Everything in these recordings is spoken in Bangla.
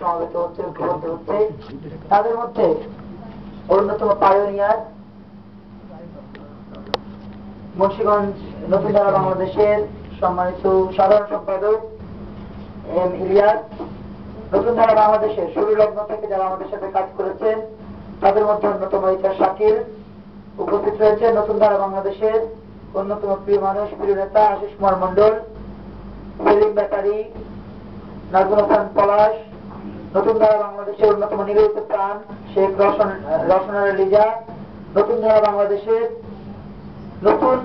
সমাবেত হচ্ছে ঐক্যবদ্ধ হচ্ছে। তাদের মধ্যে অন্যতম পায়োনিয়ার মুন্সিগঞ্জ নতুন ধারা বাংলাদেশের সম্মানিত সাধারণ সম্পাদক এম ইলিয়াস। নতুন ধারা বাংলাদেশের শুরু লগ্ন থেকে যারা আমাদের সাথে কাজ করেছেন, তাদের মধ্যে অন্যতম ইতিহাস শাকিল। উপস্থিত রয়েছে নতুন ধারা বাংলাদেশের অন্যতম প্রিয় মানুষ, প্রিয় নেতা আশিস কুমার মন্ডল সেলিম ব্যাটারি, নাজমুল হাসান পলাশ নতুন ধারা বাংলাদেশের অন্যতম নিবেদিত প্রাণ, শেখ রসন রসনার লিজা নতুন ধারা বাংলাদেশের নতুন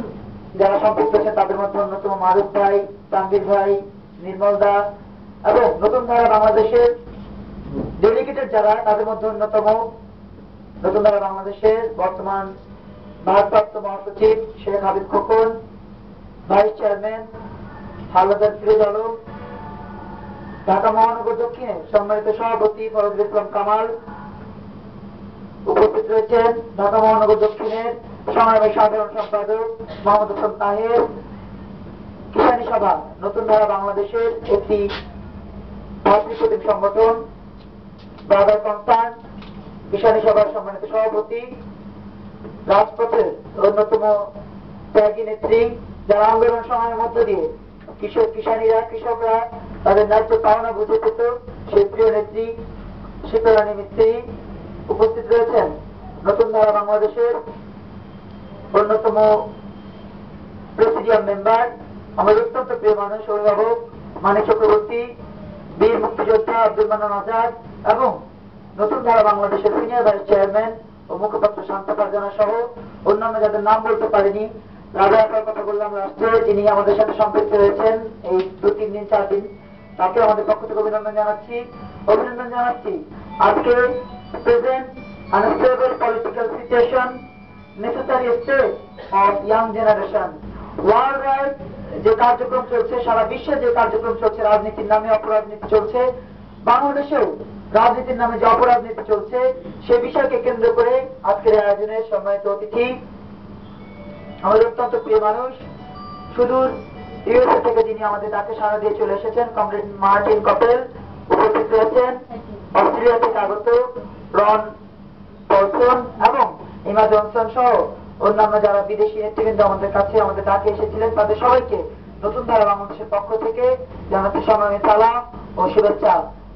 যারা সম্পৃক্ত আছেন তাদের মধ্যে অন্যতম মারুফ ভাই তানবির ভাই, নির্মল দা এবং নতুন ধারা বাংলাদেশের ডেলিগেটেড যারা, তাদের মধ্যে অন্যতম নতুন ধারা বাংলাদেশের বর্তমান ভারপ্রাপ্ত মহাসচিব শেখ হাবিব খোকন, ভাইস চেয়ারম্যান, হালদার ফিরোজ আলম ঢাকা মহানগর দক্ষিণে সম্মানিত সভাপতি ফরজুল ইসলাম কামাল উপস্থিত রয়েছেন। ঢাকা মহানগর দক্ষিণের সংগ্রামী সাধারণ সম্পাদক মোহাম্মদ হাসান তাহের। কিষানী সভা, নতুন ধারা বাংলাদেশের একটি ভাতৃপ্রতিম সংগঠন ব্রাদার কনসার্ন, কিষানী সভার সম্মানিত সভাপতি, রাজপথের অন্যতম ত্যাগী নেত্রী, যারা আন্দোলন সময়ের মধ্য দিয়ে কৃষক, কিষানীরা, কৃষকরা তাদের ন্যায্য পাওনা বুঝে পেত প্রিয় নেত্রী শীতরানী মিস্ত্রি উপস্থিত রয়েছেন নতুন ধারা বাংলাদেশের অন্যতম প্রেসিডিয়াম মেম্বার, আমাদের অত্যন্ত প্রিয় মানুষ, অভিভাবক, মানিক চক্রবর্তী, বীর মুক্তিযোদ্ধা আব্দুল মান্নান আজাদ এবং নতুন ধারা বাংলাদেশের সিনিয়র ভাইস চেয়ারম্যান ও মুখপাত্র শান্তা ফারজানা সহ অন্যান্য যাদের নাম বলতে পারিনি কথা বললাম রাষ্ট্রে আমাদের সাথে সম্পৃক্ত হয়েছেন এই দু, তিন দিন, চার দিন। তাকে আমাদের পক্ষ থেকে অভিনন্দন জানাচ্ছি। অভিনন্দন জানাচ্ছি। আজকে present unstable political situation necessary of young generation world যে কার্যক্রম চলছে, সারা বিশ্বে যে কার্যক্রম চলছে, রাজনীতির নামে অপরাজনীতি চলছে, বাংলাদেশেও রাজনীতির নামে যে অপরাজনীতি চলছে, সে বিষয়কে কেন্দ্র করে আজকের আয়োজনের সম্মানিত অতিথি আমাদের অত্যন্ত প্রিয় মানুষ, সুদূর ইউএসএ থেকে যিনি আমাদের ডাকে সারা দিয়ে চলে এসেছেন, কমরেড মার্টিন কপেল, উপস্থিত রয়েছেন, অস্ট্রেলিয়া থেকে আগত রন পলসন এবং ইমা জনসন সহ অন্যান্য যারা বিদেশি নেতৃবৃন্দ আমাদের কাছে আমাদের ডাকে এসেছিলেন, তাদের সবাইকে নতুন ধারা বাংলাদেশের পক্ষ থেকে জানাতে সংগ্রামী সালাম ও শুভেচ্ছা।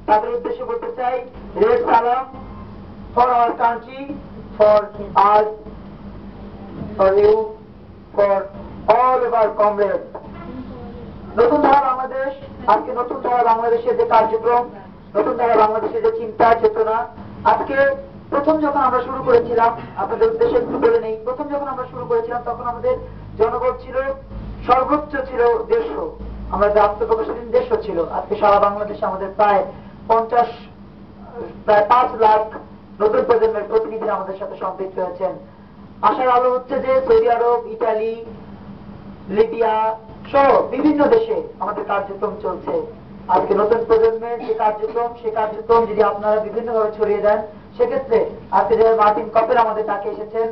তাদের উদ্দেশ্যে বলতে চাই, রেড সালাম ফর আওয়ার কান্ট্রি, ফর আজ, for you. For all over comrade. Notun Dhara Bangladesh, আজকে নতুন ধারা বাংলাদেশের যে কার্যক্রম, নতুন ধারা বাংলাদেশের যে চিন্তা, চেতনা, আজকে প্রথম যখন আমরা শুরু করেছিলাম, আপনাদের উদ্দেশ্যে একটু বলে নেই, প্রথম যখন আমরা শুরু করেছিলাম, তখন আমাদের জনগণ ছিল, সর্বোচ্চ ছিল দেড়শো। আমরা যে আত্মপ্রকাশন দেড়শো ছিল। আজকে সারা বাংলাদেশে আমাদের প্রায় পঞ্চাশ, প্রায় পাঁচ লাখ নতুন প্রজন্মের প্রতিনিধিরা আমাদের সাথে সম্পৃক্ত হয়েছেন আশার আলো হচ্ছে যে সৌদি আরব ইটালি লিবিয়া সহ বিভিন্ন দেশে আমাদের কার্যক্রম চলছে। আজকে নতুন প্রজন্মের যে কার্যক্রম, সে কার্যক্রম যদি আপনারা বিভিন্ন ভাবে ছড়িয়ে দেন, সেক্ষেত্রে আজকে যেভাবে মার্টিন কপের আমাদের ডাকে এসেছেন,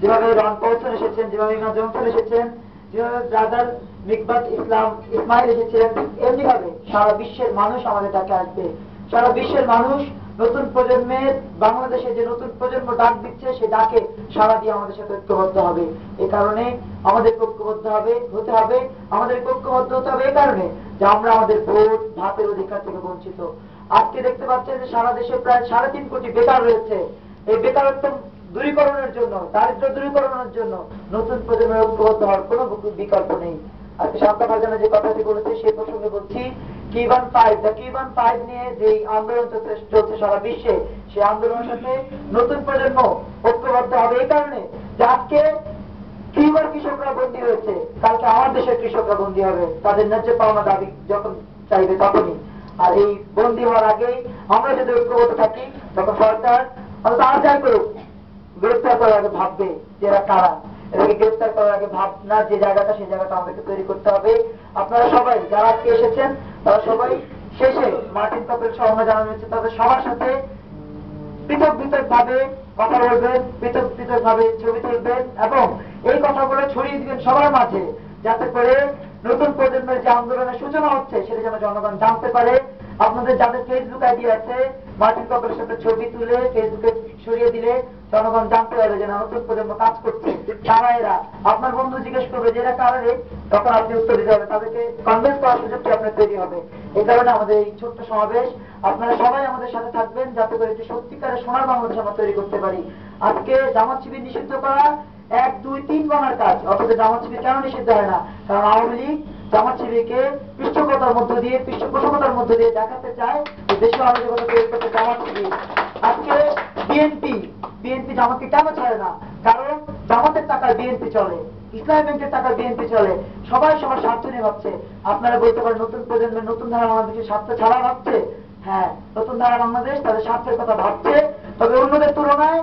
যেভাবে রন পৌঁছন এসেছেন, যেভাবে ইমা জমসন এসেছেন, যেভাবে ব্রাদার মিকবাত ইসলাম ইসমাইল এসেছিলেন এমনি ভাবে সারা বিশ্বের মানুষ আমাদের ডাকে আসবে। সারা বিশ্বের মানুষ নতুন প্রজন্মের বাংলাদেশে যে নতুন প্রজন্ম ডাক দিচ্ছে, সে ডাকে সারা দিয়ে আমাদের সাথে ঐক্যবদ্ধ হবে। এই কারণে আমাদের ঐক্যবদ্ধ হবে, হতে হবে আমাদের ঐক্যবদ্ধ হতে হবে এই কারণে যে আমরা আমাদের ভোট, ভাতের অধিকার থেকে বঞ্চিত। আজকে দেখতে পাচ্ছেন যে সারা দেশে প্রায় সাড়ে তিন কোটি বেকার রয়েছে। এই বেকারত্ব দূরীকরণের জন্য দারিদ্র দূরীকরণের জন্য নতুন প্রজন্মের ঐক্যবদ্ধ হওয়ার কোনো বিকল্প নেই। কিউবার কৃষকরা বন্দী হয়েছে, কালকে আমার দেশের কৃষকরা বন্দী হবে। তাদের ন্যায্য পাওনা দাবি যখন চাইবে তখনই। আর এই বন্দী হওয়ার আগেই আমরা যদি ঐক্যবদ্ধ থাকি, তখন সরকার আর যাই করুক, গ্রেপ্তার করার ভাববে যে এরা কারা। গ্রেপ্তার করার আগে যে জায়গাটা, সেই জায়গাটা তৈরি করতে হবে। আপনারা সবাই যারা আজকে এসেছেন, তারা সবাই শেষে মার্টিন সহমত জানানো হয়েছে, তাদের সবার সাথে পৃথক পৃথক ভাবে কথা বলবেন, পৃথক পৃথক ভাবে ছবি তুলবেন এবং এই কথাগুলো ছড়িয়ে দিবেন সবার মাঝে, যাতে করে নতুন প্রজন্মের যে আন্দোলনের সূচনা হচ্ছে, সেটা যেন জনগণ জানতে পারে। আপনাদের যাদের ফেসবুক আইডি আছে মার্টিন কপের সাথে ছবি তুলে ফেসবুকে সরিয়ে দিলে জনগণ জানতে পারবে যে নতুন প্রজন্ম কাজ করছে। তারা এরা। আপনার বন্ধু জিজ্ঞেস করবে যে এরা কারা রে? তখন আপনি উত্তর দিতে হবে তাদেরকে কনভেন্স করার সুযোগটি আপনার তৈরি হবে। এই কারণে আমাদের এই ছোট্ট সমাবেশ, আপনারা সবাই আমাদের সাথে থাকবেন যাতে করে একটি সত্যিকারের সোনার বাংলাদেশ আমরা তৈরি করতে পারি। আজকে জামাত শিবির নিষিদ্ধ করা এক, দুই, তিন বানার কাজ। অথচ জামাত শিবির কেন নিষিদ্ধ হয় না? কারণ আওয়ামী লীগ জামাত শিবিরকে পৃষ্ঠপোষকতার মধ্য দিয়ে, পৃষ্ঠপোষকতার মধ্য দিয়ে দেখাতে চায়। আপনারা বলতে পারেন নতুন প্রজন্মের নতুন ধারা বাংলাদেশের স্বার্থ ছাড়া ভাবছে? হ্যাঁ নতুন ধারা বাংলাদেশ তাদের স্বার্থের কথা ভাবছে, তবে অন্যদের তুলনায়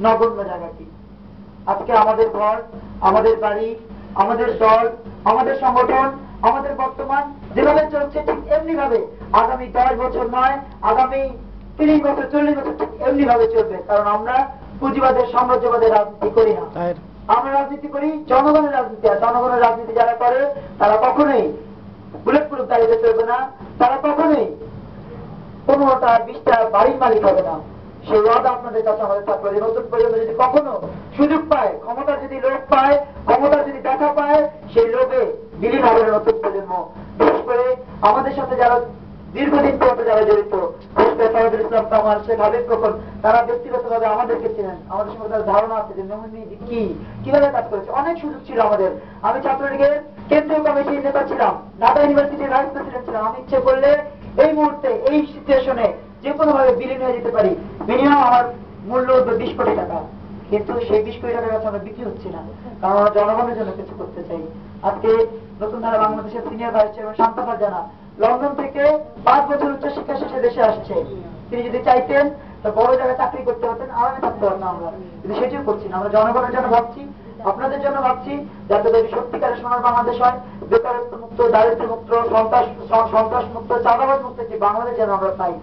নগণ্য জায়গাটি। আজকে আমাদের ঘর, আমাদের বাড়ি, আমাদের দল, আমাদের সংগঠন আমাদের বর্তমান যেভাবে চলছে ঠিক এমনি ভাবে আগামী দশ বছর নয় আগামী তিরিশ বছর চল্লিশ বছর ঠিক এমনি ভাবে চলবে কারণ আমরা পুঁজিবাদের সাম্রাজ্যবাদের রাজনীতি করি না। আমরা রাজনীতি করি জনগণের রাজনীতি আর জনগণের রাজনীতি যারা করে তারা কখনোই বুলেট প্রুফ গাড়িতে চলবে না তারা কখনোই পনেরোটা বিশটা বাড়ির মালিক হবে না। সেই ওয়াদা আপনাদের কাছে আমাদের থাকবে নতুন প্রজন্ম যদি কখনো সুযোগ পায় ক্ষমতা যদি লোভ পায় ক্ষমতা যদি দেখা পায় সেই লোভে হবে নতুন প্রজন্ম। বিশেষ করে আমাদের সাথে যারা দীর্ঘদিন পর্যন্ত যারা জড়িত আমি ইচ্ছে করলে এই মুহূর্তে, এই সিচুয়েশনে যে কোনো ভাবে বিলীন হয়ে যেতে পারি, মিনিমাম আমার মূল্য উঠবে বিশ কোটি টাকা। কিন্তু সেই বিশ কোটি টাকার কাছে আমরা বিক্রি হচ্ছি না, কারণ আমরা জনগণের জন্য কিছু করতে চাই। আজকে নতুন ধারা বাংলাদেশের সিনিয়র ভাইস চেয়ারম্যান শান্তা জানা। লন্ডন থেকে পাঁচ বছর উচ্চ শিক্ষা শেষে দেশে আসছে। তিনি যদি চাইতেন, তো বড় জায়গায় চাকরি করতে হতেন, আরামে থাকতে পারতাম আমরা। কিন্তু সেটিও করছি না, আমরা জনগণের জন্য ভাবছি, আপনাদের জন্য ভাবছি, যাতে করে সত্যিকারের সোনার বাংলাদেশ হয়, বেকারত্ব মুক্ত, দারিদ্র মুক্ত, সন্ত্রাস সন্ত্রাস মুক্ত, চাঁদাবাজ মুক্ত যে বাংলাদেশ যেন আমরা পাই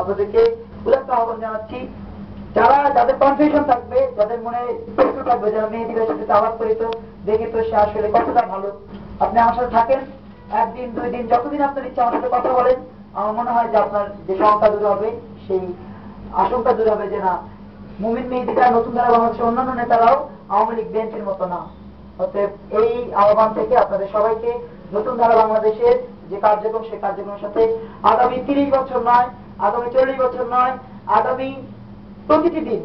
আপনাদেরকে উদাত্ত আহ্বান জানাচ্ছি। যারা, যাদের কনফিউশন থাকবে, যাদের মনে থাকবে, যারা ভাইয়ের সাথে আলাপ করিত, দেখে তো সে আসলে কতটা ভালো। আপনি আমার থাকেন, একদিন দুই দিন যতদিন আপনার ইচ্ছা আমার সাথে কথা বলেন, আমার মনে হয় যে আপনার যে শঙ্কা দূর হবে, সেই আশঙ্কা দূর হবে যে না, মুমিন মেহেদিরা, নতুন ধারা বাংলাদেশের অন্যান্য নেতারাও আওয়ামী লীগ বিএনপির মতো না। অতএব এই আহ্বান থেকে আপনাদের সবাইকে, নতুন ধারা বাংলাদেশের যে কার্যক্রম, সেই কার্যক্রমের সাথে আগামী তিরিশ বছর নয়, আগামী চল্লিশ বছর নয়, আগামী প্রতিটি দিন,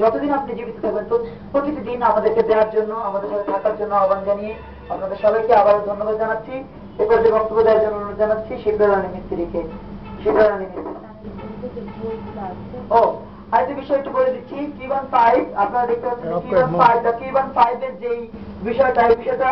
যতদিন আপনি জীবিত থাকবেন, প্রতিটি দিন আমাদেরকে দেওয়ার জন্য, আমাদের সাথে থাকার জন্য আহ্বান জানিয়ে আপনাদের সবাইকে আবারও ধন্যবাদ জানাচ্ছি। এরপর যে বক্তব্য দেওয়ার জন্য অনুরোধ জানাচ্ছি শিবরানী মিস্ত্রিকে শিবরানী মিস্ত্রি ও আরেকটা বিষয় একটু বলে দিচ্ছি কিবান ফাইভ আপনারা দেখতে পাচ্ছেন কিবান ফাইভ কিবান ফাইভ এর যেই বিষয়টা এই বিষয়টা